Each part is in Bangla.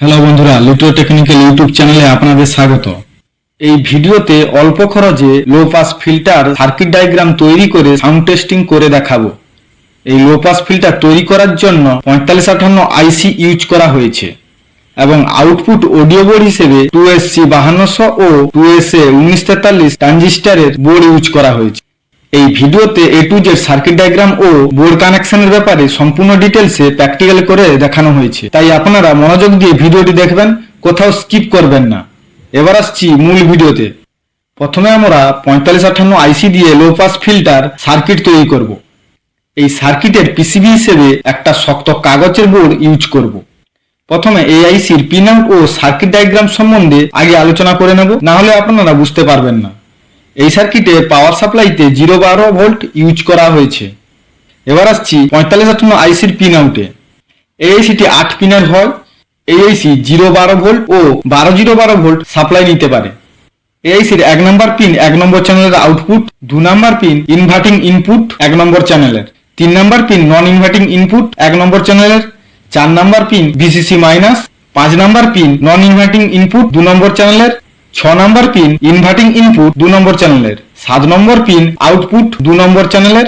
হ্যালো বন্ধুরা লিটো টেকনিক্যাল ইউটিউব চ্যানেলে আপনাদের স্বাগত। এই ভিডিওতে অল্প খরচে low pass filter circuit diagram তৈরি করে সাউন্ড টেস্টিং করে দেখাবো। এই লো পাস ফিল্টার তৈরি করার জন্য পঁয়তাল্লিশ আঠান্ন আইসি ইউজ করা হয়েছে এবং আউটপুট অডিও বোর্ড হিসেবে টু এস সি বাহান্নশো ও টু এস এ উনিশ তেতাল্লিশ ট্রানজিস্টারের বোর্ড ইউজ করা হয়েছে। এই ভিডিওতে A to Z circuit diagram O board কানেকশনের ব্যাপারে সম্পূর্ণ ডিটেলসে প্র্যাকটিক্যাল করে দেখানো হয়েছে। তাই আপনারা মনোযোগ দিয়ে ভিডিওটি দেখবেন, কোথাও স্কিপ করবেন না। এবার আসছি মূল ভিডিওতে। প্রথমে আমরা পঁয়তাল্লিশ আঠান্ন আইসি দিয়ে লো পাস ফিল্টার সার্কিট তৈরি করব। এই সার্কিটের পিসিবি হিসেবে একটা শক্ত কাগজের বোর্ড ইউজ করব। প্রথমে এই আইসির পিন ও সার্কিট ডায়াগ্রাম সম্বন্ধে আগে আলোচনা করে নেব, না হলে আপনারা বুঝতে পারবেন না। এই সার্কিটে পাওয়ার সাপ্লাইতে জিরো বারো ভোল্ট ইউজ করা হয়েছে। এবার আসছি পঁয়তাল্লিশ আটান্ন আইসির পিন আউটে এই আইসিটি আট পিনের হয়। এই আইসি জিরো বারো ভোল্ট ও বারো জিরো বারো ভোল্ট সাপ্লাই নিতে পারে। এই আইসির এক নম্বর পিন এক নম্বর চ্যানেলের আউটপুট দু নম্বর পিন ইনভার্টিং ইনপুট এক নম্বর চ্যানেলের তিন নম্বর পিন নন ইনভার্টিং ইনপুট এক নম্বর চ্যানেলের চার নম্বর পিন ভিসিসি মাইনাস পাঁচ নম্বর পিন নন ইনভার্টিং ইনপুট দু নম্বর চ্যানেলের ছ নম্বর পিন ইনভার্টিং ইনপুট দু নম্বর চ্যানেলের সাত নম্বর পিন আউটপুট দু নম্বর চ্যানেলের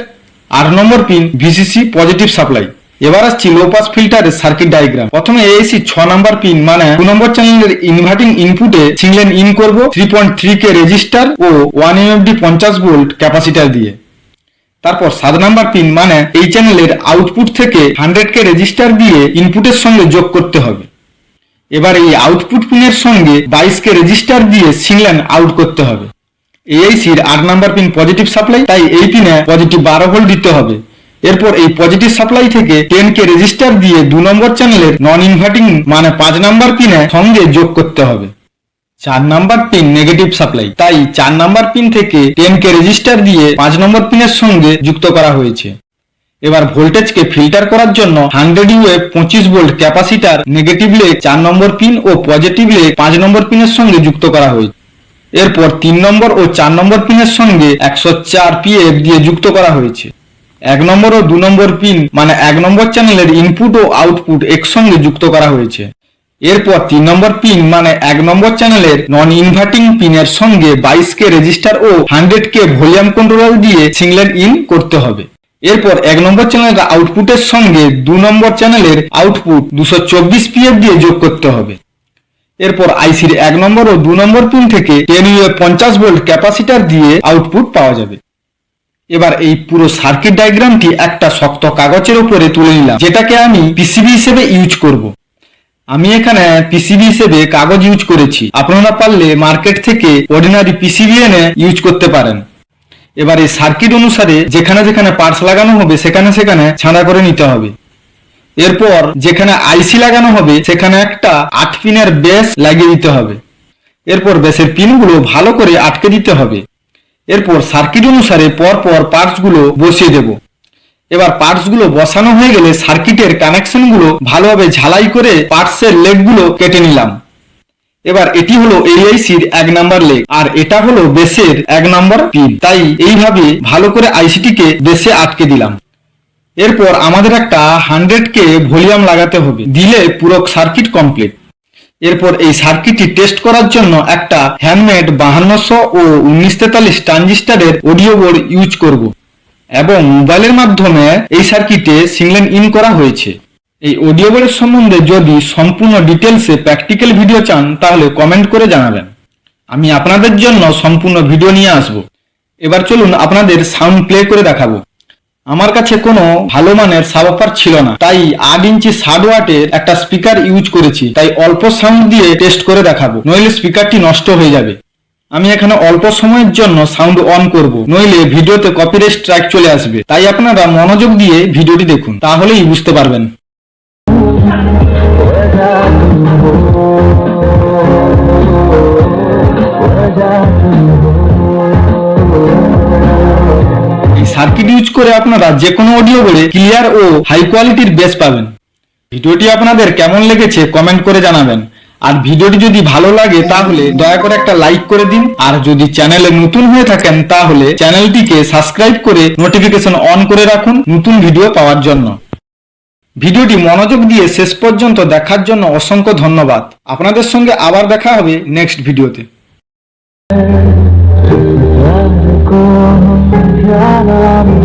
আট নম্বর পিন ভিসিসি পজিটিভ সাপ্লাই এবার আসছি লো পাস ফিল্টারের সার্কিট ডায়াগ্রাম প্রথমে এসি ছ নম্বর পিন মানে দু নম্বর চ্যানেলের ইনভার্টিং ইনপুটে সিংলেন ইন করব three point three K resistor ও ওয়ান এমএফডি পঞ্চাশ ভোল্ট ক্যাপাসিটার দিয়ে। তারপর সাত নাম্বার পিন মানে এই চ্যানেলের আউটপুট থেকে হান্ড্রেড কে রেজিস্টার দিয়ে ইনপুটের সঙ্গে যোগ করতে হবে। এবার এই আউটপুট পিনের সঙ্গে বাইশকে রেজিস্টার দিয়ে সিংলান আউট করতে হবে। এইসির আট নাম্বার পিন পজিটিভ সাপ্লাই তাই এই পিনে পজিটিভ বারো ভোল্ট দিতে হবে। এরপর এই পজিটিভ সাপ্লাই থেকে টেন কে রেজিস্টার দিয়ে দু নম্বর চ্যানেলের নন ইনভার্টিং মানে পাঁচ নাম্বার পিনে সঙ্গে যোগ করতে হবে। চার নাম্বার পিন নেগেটিভ সাপ্লাই তাই চার নাম্বার পিন থেকে টেন কে রেজিস্টার দিয়ে পাঁচ নম্বর পিনের সঙ্গে যুক্ত করা হয়েছে। এবার ভোল্টেজকে ফিল্টার করার জন্য হান্ড্রেড ইউএফ পঁচিশ ভোল্ট ক্যাপাসিটার নেগেটিভ লেগ চার নম্বর পিন ও পজিটিভ লেগ পাঁচ নম্বর পিনের সঙ্গে যুক্ত করা হয়েছে। এরপর তিন নম্বর ও চার নম্বর পিনের সঙ্গে একশো চার পিএফ দিয়ে যুক্ত করা হয়েছে। এক নম্বর ও দু নম্বর পিন মানে এক নম্বর চ্যানেলের ইনপুট ও আউটপুট একসঙ্গে যুক্ত করা হয়েছে। এরপর তিন নম্বর পিন মানে এক নম্বর চ্যানেলের নন ইনভার্টিং পিনের সঙ্গে বাইশ কে রেজিস্টার ও হান্ড্রেড কে ভলিউম কন্ট্রোলার দিয়ে সিংলেট ইন করতে হবে। এরপর এক নম্বর চ্যানেলের আউটপুটের সঙ্গে দু নম্বর চ্যানেলের আউটপুট দুশো চব্বিশ পিএফ দিয়ে যোগ করতে হবে। এরপর আইসির এক নম্বর ও দু নম্বর পিন থেকে টেন ইউএ পঞ্চাশ ভোল্ট ক্যাপাসিটার দিয়ে আউটপুট পাওয়া যাবে। এবার এই পুরো সার্কিট ডায়াগ্রামটি একটা শক্ত কাগজের উপরে তুলে নিলাম, যেটাকে আমি পিসিবি হিসেবে ইউজ করব। আমি এখানে পিসিবি হিসেবে কাগজ ইউজ করেছি। আপনারা পারলে মার্কেট থেকে অর্ডিনারি পিসিবি এনে ইউজ করতে পারেন। এবার এই সার্কিট অনুসারে যেখানে যেখানে পার্টস লাগানো হবে, সেখানে সেখানে ছাঁড়া করে নিতে হবে। এরপর যেখানে আইসি লাগানো হবে, সেখানে একটা আট পিনের বেস লাগিয়ে দিতে হবে। এরপর বেসের পিনগুলো ভালো করে আটকে দিতে হবে। এরপর সার্কিট অনুসারে পর পর পার্টসগুলো বসিয়ে দেব। এবার পার্টসগুলো বসানো হয়ে গেলে সার্কিটের কানেকশনগুলো ভালোভাবে ঝালাই করে পার্টসের লেগগুলো কেটে নিলাম। এবার এটি হলো এইআইসির এক নাম্বার লেগ আর এটা হলো বেসের এক নাম্বার পিন। তাই এইভাবে ভালো করে আইসিটিকে বেসে আটকে দিলাম। এরপর আমাদের একটা হান্ড্রেড কে ভলিউম লাগাতে হবে, দিলে পুরো সার্কিট কমপ্লিট এরপর এই সার্কিটটি টেস্ট করার জন্য একটা হ্যান্ডমেড বাহান্নশো ও উনিশ তেতাল্লিশ ট্রানজিস্টারের অডিও বোর্ড ইউজ করব, এবং মোবাইলের মাধ্যমে এই সার্কিটে সিংলেন ইন করা হয়েছে। এই অডিও বইয়ের সম্বন্ধে যদি সম্পূর্ণ ডিটেলসে প্র্যাকটিক্যাল ভিডিও চান, তাহলে কমেন্ট করে জানাবেন। আমি আপনাদের জন্য সম্পূর্ণ ভিডিও নিয়ে আসব। এবার চলুন আপনাদের সাউন্ড প্লে করে দেখাবো। আমার কাছে কোনো ভালো মানের সাবঅফার ছিল না, তাই আট ইঞ্চি ষাট ওয়াটের একটা স্পিকার ইউজ করেছি। তাই অল্প সাউন্ড দিয়ে টেস্ট করে দেখাবো। নইলে স্পিকারটি নষ্ট হয়ে যাবে। আমি এখানে অল্প সময়ের জন্য সাউন্ড অন করব। নইলে ভিডিওতে কপিরাইট স্ট্রাইক চলে আসবে। তাই আপনারা মনোযোগ দিয়ে ভিডিওটি দেখুন, তাহলেই বুঝতে পারবেন। সার্কিট ইউজ করে আপনারা যে কোনো অডিও বোর্ডে ক্লিয়ার ও হাই কোয়ালিটির বেস পাবেন। ভিডিওটি আপনাদের কেমন লেগেছে কমেন্ট করে জানাবেন। আর ভিডিওটি যদি ভালো লাগে তাহলে দয়া করে একটা লাইক করে দিন। আর যদি চ্যানেলে নতুন হয়ে থাকেন তাহলে চ্যানেলটিকে সাবস্ক্রাইব করে নোটিফিকেশন অন করে রাখুন নতুন ভিডিও পাওয়ার জন্য। ভিডিওটি মনোযোগ দিয়ে শেষ পর্যন্ত দেখার জন্য অসংখ্য ধন্যবাদ আপনাদের সঙ্গে আবার দেখা হবে নেক্সট ভিডিওতে I'm